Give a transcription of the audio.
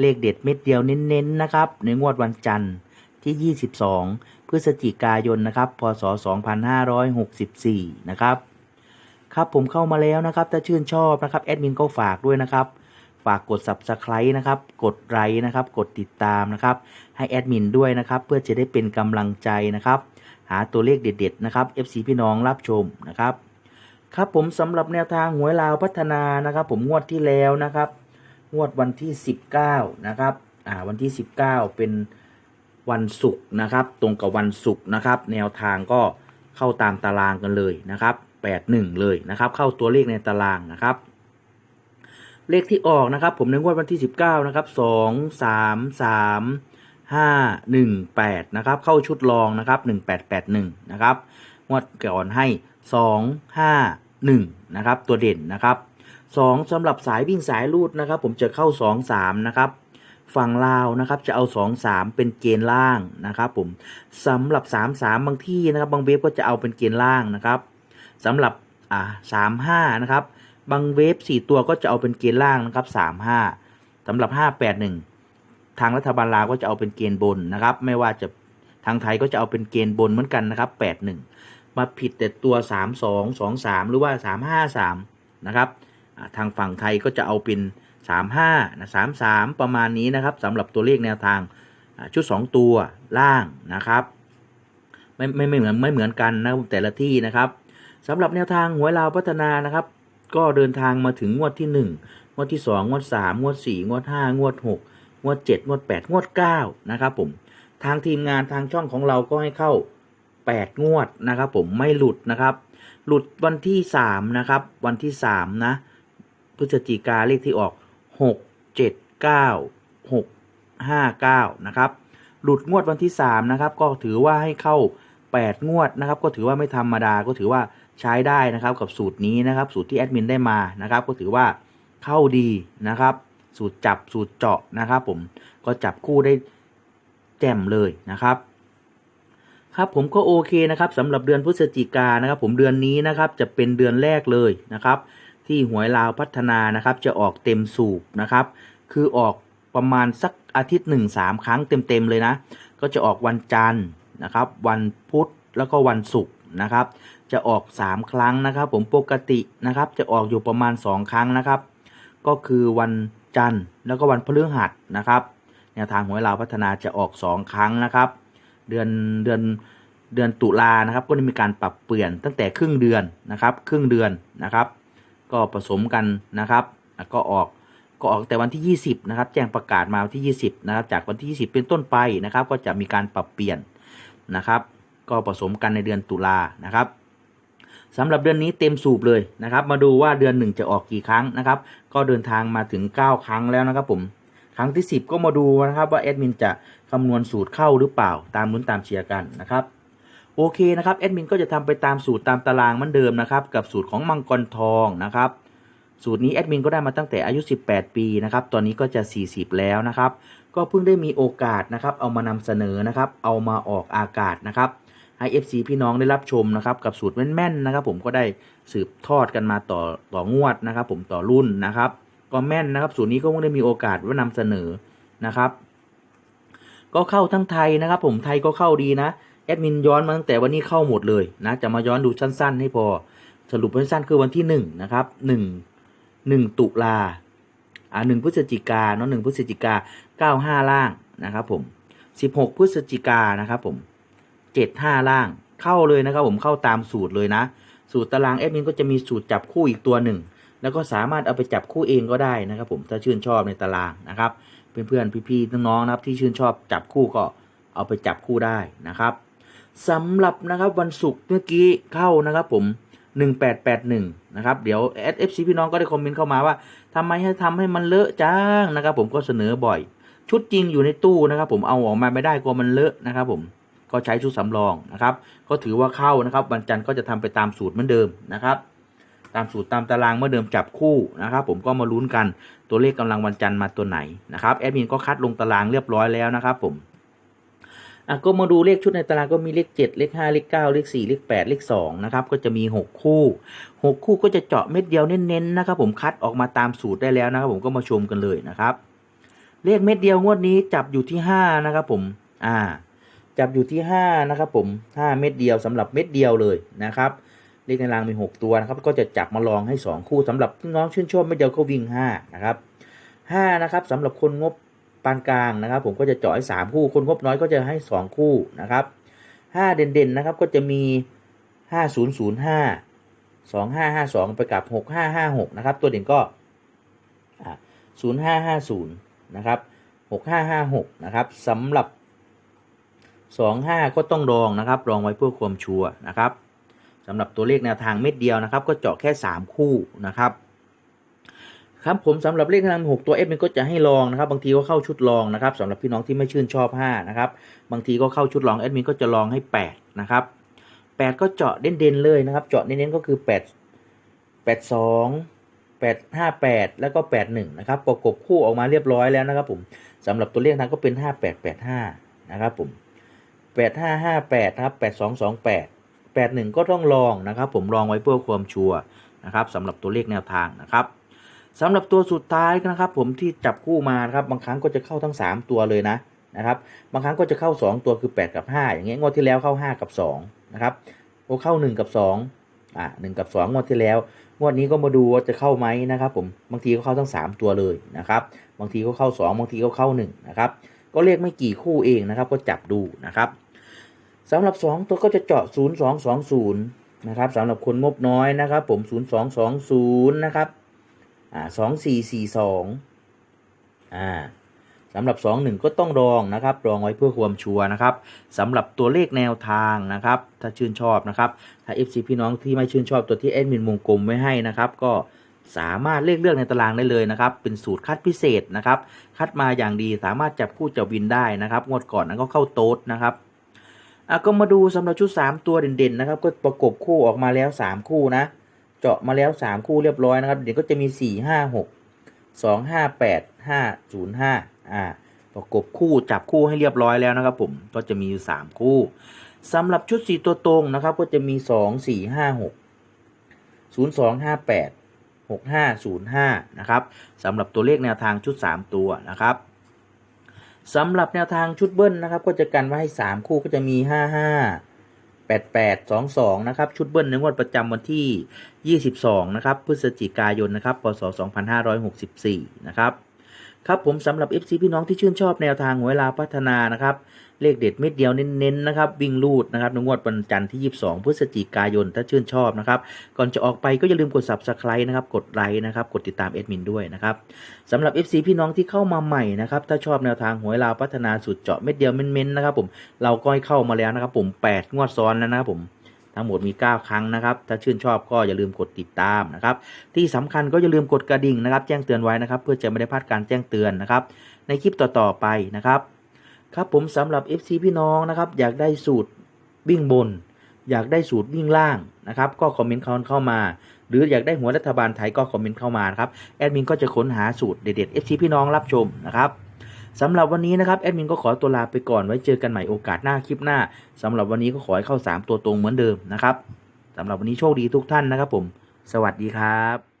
เลขเด็ดเม็ดเดียวเน้นๆนะครับ ในงวดวันจันทร์ที่ 22 พฤศจิกายนนะครับ พศ 2564 นะครับ ครับผมเข้ามาแล้วนะครับ ถ้าชื่นชอบนะครับแอดมินก็ฝากด้วยนะครับ ฝากกด Subscribe นะครับ กดไลค์นะครับ กดติดตามนะครับ ให้แอดมินด้วยนะครับ เพื่อจะได้เป็นกำลังใจนะครับ หาตัวเลขเด็ดๆนะครับ FC พี่น้องรับชมนะครับ ครับผมสำหรับแนวทางหวยลาวพัฒนานะครับ ผมงวดที่แล้วนะครับ งวดวันที่ 19 นะครับอ่าวันที่ 19 เป็นวันศุกร์นะครับ ตรงกับวันศุกร์นะครับ แนวทางก็เข้าตามตารางกันเลยนะครับ 81 เลยนะครับ เข้าตัวเลขในตารางนะครับ เลขที่ออกนะครับ ผมในงวดวันที่ 19 นะครับ 2 3 3 5 1 8นะครับ เข้าชุดรองนะครับ 1881 นะครับ งวดก่อนให้ 2 5 1 นะครับ ตัวเด่นนะครับ 2สำหรับสายวิ่งสายรูดนะครับ ผมจะเข้า 2 3 นะครับ ฝั่งลาวนะครับจะเอา 2 3 เป็นเกณฑ์ล่างนะครับ ผมสำหรับ 3 3 บางที่นะครับ บางเว็บก็จะเอาเป็นเกณฑ์ล่างนะครับสำหรับอ่า3 5นะครับ บางเว็บ4ตัวก็จะเอาเป็นเกณฑ์ล่างนะครับ 3 5สำหรับ 5 8 1 ทางรัฐบาลลาวก็จะเอาเป็นเกณฑ์บนนะครับ ไม่ว่าจะทางไทยก็จะเอาเป็นเกณฑ์บนเหมือนกันนะครับ 8 1 มาผิดแต่ตัว 3 2 2 3 หรือว่า 3 5 3 นะครับ ทางฝั่งไทยก็จะเอาเป็น 3 5นะ3 3 ประมาณนี้นะครับสำหรับตัวเลขแนวทางชุด 2 ตัวล่างนะครับไม่ไม่ไม่เหมือนไม่เหมือนกันนะแต่ละที่นะครับสำหรับแนวทางหวยลาวพัฒนานะครับ ก็เดินทางมาถึงงวดที่ 1 งวดที่ 2 งวด 3 งวด 4 งวด 5 งวด 6 งวด 7 งวด 8 งวด 9 นะครับผมทางทีมงานทางช่องของเราก็ให้เข้า 8 งวดนะครับผมไม่หลุดนะครับ หลุดวันที่ 3 นะครับ วันที่ 3 นะ พฤศจิกาเลขที่ออก 6 7 9 6 5 9 นะครับ หลุดงวดวันที่ 3 นะครับ ก็ถือว่าให้เข้า 8 งวดนะครับ ก็ถือว่าไม่ธรรมดาก็ถือว่าใช้ได้นะครับกับสูตรนี้นะครับ สูตรที่แอดมินได้มานะครับ ก็ถือว่าเข้าดีนะครับ สูตรจับสูตรเจาะนะครับ ผมก็จับคู่ได้แจ่มเลยนะครับครับผมก็โอเคนะครับสำหรับเดือนพฤศจิกานะครับ ผมเดือนนี้นะครับจะเป็นเดือนแรกเลยนะครับ ที่หวยลาวพัฒนานะครับจะออกเต็มสูบนะครับ คือออกประมาณสักอาทิตย์หนึ่งสามครั้งเต็มๆเลยนะ ก็จะออกวันจันทร์นะครับ วันพุธแล้วก็วันศุกร์นะครับ จะออก 3 ครั้งนะครับ ผมปกตินะครับ จะออกอยู่ประมาณ 2 ครั้งนะครับ ก็คือวันจันทร์แล้วก็วันพฤหัสนะครับแนวทางหวยลาวพัฒนาจะออก 2 ครั้งนะครับ เดือนเดือนเดือนตุลานะครับ ก็ได้มีการปรับเปลี่ยนตั้งแต่ครึ่งเดือนนะครับ ครึ่งเดือนนะครับ ก็ผสมกันนะครับก็ออกก็ออกแต่วันที่ 20 นะครับ แจ้งประกาศมาวันที่ 20 นะครับ จากวันที่ 20 เป็นต้นไปนะครับ ก็จะมีการปรับเปลี่ยนนะครับ ก็ผสมกันในเดือนตุลานะครับสำหรับเดือนนี้เต็มสูบเลยนะครับ มาดูว่าเดือนหนึ่งจะออกกี่ครั้งนะครับ ก็เดินทางมาถึง 9 ครั้งแล้วนะครับผมครั้งที่ 10 ก็มาดูนะครับว่าแอดมินจะคำนวณสูตรเข้าหรือเปล่าตามลุ้นตามเชียร์กันนะครับ โอเคนะครับแอดมินก็จะทำไปตามสูตรตามตารางเหมือนเดิมนะครับกับสูตรของมังกรทองนะครับสูตรนี้แอดมินก็ได้มาตั้งแต่อายุ 18 ปีนะครับตอนนี้ก็จะ 40 แล้วนะครับ ก็เพิ่งได้มีโอกาสนะครับเอามานำเสนอนะครับ เอามาออกอากาศนะครับให้ FC พี่น้องได้รับชมนะครับกับสูตรแม่นๆนะครับ ผมก็ได้สืบทอดกันมาต่อต่องวดนะครับ ผมต่อรุ่นนะครับ ก็แม่นนะครับ สูตรนี้ก็เพิ่งได้มีโอกาสว่านำเสนอนะครับ ก็เข้าทั้งไทยนะครับ ผมไทยก็เข้าดีนะ แอดมินย้อนมาตั้งแต่วันนี้เข้าหมดเลยนะ จะมาย้อนดูสั้น ๆ ให้พอ สรุปสั้นๆคือวันที่หนึ่งนะครับหนึ่งหนึ่งตุลาอ่าหนึ่งพฤศจิกาเนาะหนึ่งพฤศจิกาเก้าห้าล่างนะครับผมสิบหกพฤศจิกานะครับผมเจ็ดห้าล่างเข้าเลยนะครับผมเข้าตามสูตรเลยนะ สูตรตารางแอดมินก็จะมีสูตรจับคู่อีกตัวหนึ่งแล้วก็สามารถเอาไปจับคู่เองก็ได้นะครับผมถ้าชื่นชอบในตารางนะครับเพื่อนๆพี่ๆน้องๆนะครับที่ชื่นชอบจับคู่ก็เอาไปจับคู่ได้นะครับ สำหรับนะครับวันศุกร์เมื่อกี้เข้านะครับผม 1881 นะครับ เดี๋ยว SFC พี่น้องก็ได้คอมเมนต์เข้ามาว่าทำไมให้ทำให้มันเลอะจังนะครับผมก็เสนอบ่อย ชุดจริงอยู่ในตู้นะครับผมเอาออกมาไม่ได้กลัวมันเลอะนะครับผมก็ใช้ชุดสำรองนะครับ ก็ถือว่าเข้านะครับวันจันทร์ก็จะทำไปตามสูตรเหมือนเดิมนะครับตามสูตรตามตารางเมื่อเดิมจับคู่นะครับ ผมก็มาลุ้นกันตัวเลขกำลังวันจันทร์มาตัวไหนนะครับแอดมินก็คัดลงตารางเรียบร้อยแล้วนะครับผม อะก็มาดูเลขชุดในตารางก็มีเลข 7 เลข 5 เลข 9 เลข 4 เลข 8 เลข 2 นะครับ ก็จะมี 6 คู่ 6 คู่ก็จะเจาะเม็ดเดียวเน้นๆนะครับผมคัดออกมาตามสูตรได้แล้วนะครับผมก็มาชมกันเลยนะครับ เลขเม็ดเดียวงวดนี้จับอยู่ที่ 5 นะครับผมอ่าจับอยู่ที่ 5 นะครับผม 5 เม็ดเดียวสำหรับเม็ดเดียวเลยนะครับเลขในรางมี 6 ตัวนะครับ ก็จะจับมาลองให้ 2 คู่สำหรับน้องชื่นชอบเม็ดเดียวก็วิ่ง5นะครับ5นะครับสำหรับคนงบ ปานกลางนะครับ ผมก็จะเจาะให้3คู่ คนงบน้อยก็จะให้ 2 คู่นะครับ5เด่นๆนะครับก็จะมี 5005 2552 ไปกับ 6556 นะครับ ตัวเด่นก็อ่า0550 นะครับ 6556 นะครับสำหรับ 25 ก็ต้องรองนะครับ รองไว้เพื่อความชัวร์นะครับสำหรับตัวเลขแนวทางเม็ดเดียวนะครับ ก็เจาะแค่ 3 คู่นะครับ ครับผมสำหรับเลขทางหกตัว F มันก็จะให้ลองนะครับ บางทีก็เข้าชุดลองนะครับสำหรับพี่น้องที่ไม่ชื่นชอบ5นะครับบางทีก็เข้าชุดลองแอดมินก็จะลองให้8นะครับ8 ก็เจาะเด่นๆเลยนะครับ เจาะเน้นๆก็คือ 8 82 858 แล้วก็ 81นะครับประกบคู่ออกมาเรียบร้อยแล้วนะครับผมสำหรับตัวเลขทางก็เป็น 5885นะครับผม8558นะครับ8228 81 ก็ต้องลองนะครับ ผมลองไว้เพื่อความชัวร์นะครับสำหรับตัวเลขแนวทางนะครับ สำหรับตัวสุดท้ายนะครับ ผมที่จับคู่มานะครับ บางครั้งก็จะเข้าทั้ง 3 ตัวเลยนะนะครับ บางครั้งก็จะเข้า 2 ตัวคือ 8 กับ 5 อย่างเงี้ยงวดที่แล้วเข้า 5 กับ2นะครับโอ้เข้า 1 กับ 2อ่า1กับ 2 งวดที่แล้ว งวดนี้ก็มาดูว่าจะเข้าไหมนะครับ ผมบางทีก็เข้าทั้ง 3 ตัวเลยนะครับ บางทีก็เข้า 2 บางทีก็เข้า1นะครับก็เลขไม่กี่คู่เองนะครับ ก็จับดูนะครับสำหรับ 2 ตัวก็จะเจาะ 0 2 2 0นะครับสำหรับคนงบน้อยนะครับ ผม 0 2 2 0นะครับ อ่า2 4 4 2อ่าสำหรับ 2 1 ก็ต้องรองนะครับรองไว้เพื่อความชัวร์นะครับสำหรับตัวเลขแนวทางนะครับ ถ้าชื่นชอบนะครับ ถ้า FC พี่น้องที่ไม่ชื่นชอบตัวที่แอดมินวงกลมไว้ให้นะครับ ก็สามารถเลือกเลือกในตารางได้เลยนะครับ เป็นสูตรคัดพิเศษนะครับ คัดมาอย่างดีสามารถจับคู่จับวินได้นะครับ งวดก่อนนั้นก็เข้าโต๊ดนะครับอะก็มาดูสำหรับชุด 3 ตัวเด่นๆนะครับ ก็ประกบคู่ออกมาแล้ว 3 คู่นะ เจาะมาแล้ว3คู่เรียบร้อยนะครับ เดี๋ยวก็จะมี4 5 6 2 5 8 5 0 5อ่าประกบคู่จับคู่ให้เรียบร้อยแล้วนะครับผมก็จะมีอยู่3คู่สำหรับชุด4ตัวตรงนะครับ ก็จะมี2 4 5 6 0 2 5 8 6505นะครับสำหรับตัวเลขแนวทางชุด3ตัวนะครับสำหรับแนวทางชุดเบิ้ลนะครับ ก็จะกันไว้ให้3คู่ก็จะมี55 88 22 นะครับ ชุดเบิ้ลในงวดประจำวันที่ 22 นะครับ พฤศจิกายน นะครับ พศ 2564 นะครับ ครับผมสำหรับ FC พี่น้องที่ชื่นชอบแนวทางหวยลาพัฒนานะครับ เลขเด็ดเม็ดเดียวเน้นๆนะครับวิ่งลูดนะครับในงวดวันจันทร์ที่ 22 พฤศจิกายนถ้าชื่นชอบนะครับก่อนจะออกไปก็อย่าลืมกด subscribe นะครับกดไลค์นะครับกดติดตามเอดมินด้วยนะครับสำหรับ FC พี่น้องที่เข้ามาใหม่นะครับถ้าชอบแนวทางหวยลาวพัฒนาสุดเจาะเม็ดเดียวเม้นๆนะครับผมเราก็ให้เข้ามาแล้วนะครับผม8งวดซ้อนแล้วนะครับผมทั้งหมดมี 9 ครั้งนะครับ ถ้าชื่นชอบก็อย่าลืมกดติดตามนะครับ ที่สำคัญก็อย่าลืมกดกระดิ่งนะครับ แจ้งเตือนไว้นะครับ เพื่อจะไม่ได้พลาดการแจ้งเตือนนะครับ ในคลิปต่อๆไปนะครับ ครับผมสำหรับ FC พี่น้องนะครับ อยากได้สูตรวิ่งบน อยากได้สูตรวิ่งล่างนะครับ ก็คอมเมนต์เข้ามา หรืออยากได้หัวรัฐบาลไทยก็คอมเมนต์เข้ามาครับแอดมินก็จะค้นหาสูตรเด็ดๆ FC พี่น้องรับชมนะครับสำหรับวันนี้นะครับแอดมินก็ขอตัวลาไปก่อนไว้เจอกันใหม่โอกาสหน้าคลิปหน้าสำหรับวันนี้ก็ขอให้เข้า 3 ตัวตรงเหมือนเดิมนะครับสำหรับวันนี้โชคดีทุกท่านนะครับผม สวัสดีครับ